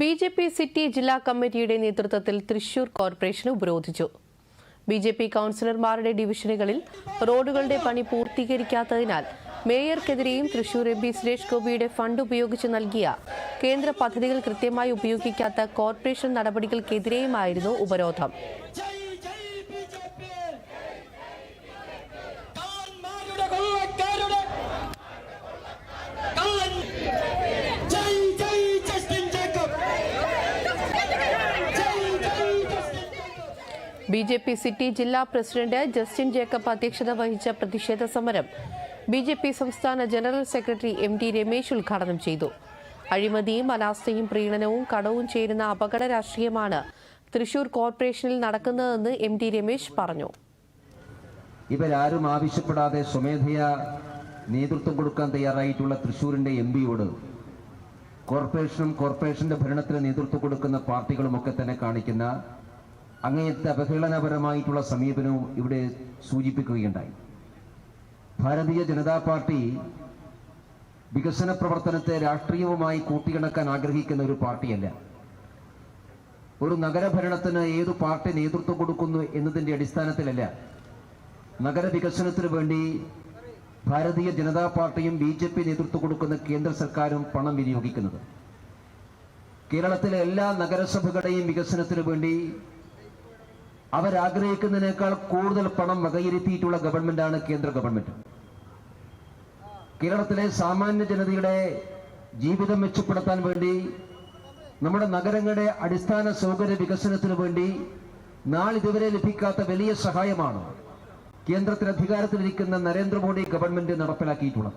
B J P city ജില്ലാ കമ്മിറ്റിയുടെ നേതൃത്വത്തിൽ തൃശൂർ കോർപ്പറേഷൻ ഉപരോധിച്ചു. ബി ജെ പി കൌൺസിലർമാരുടെ ഡിവിഷനുകളിൽ റോഡുകളുടെ പണി പൂർത്തീകരിക്കാത്തതിനാൽ മേയർക്കെതിരെയും തൃശൂർ എം പി സുരേഷ് ഗോപിയുടെ ഫണ്ട് ഉപയോഗിച്ച് നൽകിയ കേന്ദ്ര പദ്ധതികൾ കൃത്യമായി ഉപയോഗിക്കാത്ത കോർപ്പറേഷൻ നടപടികൾക്കെതിരെയുമായിരുന്നു ഉപരോധം. ബി ജെ പി സിറ്റി ജില്ലാ പ്രസിഡന്റ് ജസ്റ്റിൻ ജേക്കബ് അധ്യക്ഷത വഹിച്ച പ്രതിഷേധ സമരം ബി ജെ പി സംസ്ഥാന general secretary M T Ramesh ഉദ്ഘാടനം ചെയ്തു. അഴിമതിയും അനാസ്ഥയും പ്രീണനവും കടവും ചേരുന്ന അപകട രാഷ്ട്രീയമാണ് തൃശൂർ കോർപ്പറേഷനിൽ നടക്കുന്നതെന്ന് എം ടി രമേശ് പറഞ്ഞു. ഇവരാരും ആവശ്യപ്പെടാതെ സ്വമേധയാ നേതൃത്വം കൊടുക്കാൻ തയ്യാറായിട്ടുള്ള തൃശൂരിന്റെ എം പിയോട് കോർപ്പറേഷനും കോർപ്പറേഷന്റെ ഭരണത്തിന് നേതൃത്വം കൊടുക്കുന്ന പാർട്ടികളുമൊക്കെ തന്നെ കാണിക്കുന്ന അങ്ങേയത്തെ അവഹേളനപരമായിട്ടുള്ള സമീപനവും ഇവിടെ സൂചിപ്പിക്കുകയുണ്ടായി. ഭാരതീയ ജനതാ പാർട്ടി വികസന പ്രവർത്തനത്തെ രാഷ്ട്രീയവുമായി കൂട്ടിയിണക്കാൻ ആഗ്രഹിക്കുന്ന ഒരു പാർട്ടിയല്ല. ഒരു നഗരഭരണത്തിന് ഏത് പാർട്ടി നേതൃത്വം കൊടുക്കുന്നു എന്നതിന്റെ അടിസ്ഥാനത്തിലല്ല. നഗരവികസനത്തിന് വേണ്ടി ഭാരതീയ ജനതാ പാർട്ടിയും ബി ജെ പി നേതൃത്വം കൊടുക്കുന്ന കേന്ദ്ര സർക്കാരും പണം വിനിയോഗിക്കുന്നത്. കേരളത്തിലെ എല്ലാ നഗരസഭകളുടെയും വികസനത്തിന് വേണ്ടി അവരാഗ്രഹിക്കുന്നതിനേക്കാൾ കൂടുതൽ പണം വകയിരുത്തിയിട്ടുള്ള ഗവൺമെന്റാണ് കേന്ദ്ര ഗവൺമെന്റ്. കേരളത്തിലെ സാമാന്യ ജനതയുടെ ജീവിതം മെച്ചപ്പെടുത്താൻ വേണ്ടി നമ്മുടെ നഗരങ്ങളുടെ അടിസ്ഥാന സൗകര്യ വികസനത്തിന് വേണ്ടി നാളിതുവരെ ലഭിക്കാത്ത വലിയ സഹായമാണ് കേന്ദ്രത്തിൽ അധികാരത്തിലിരിക്കുന്ന നരേന്ദ്രമോദി ഗവൺമെന്റ് നടപ്പിലാക്കിയിട്ടുള്ളത്.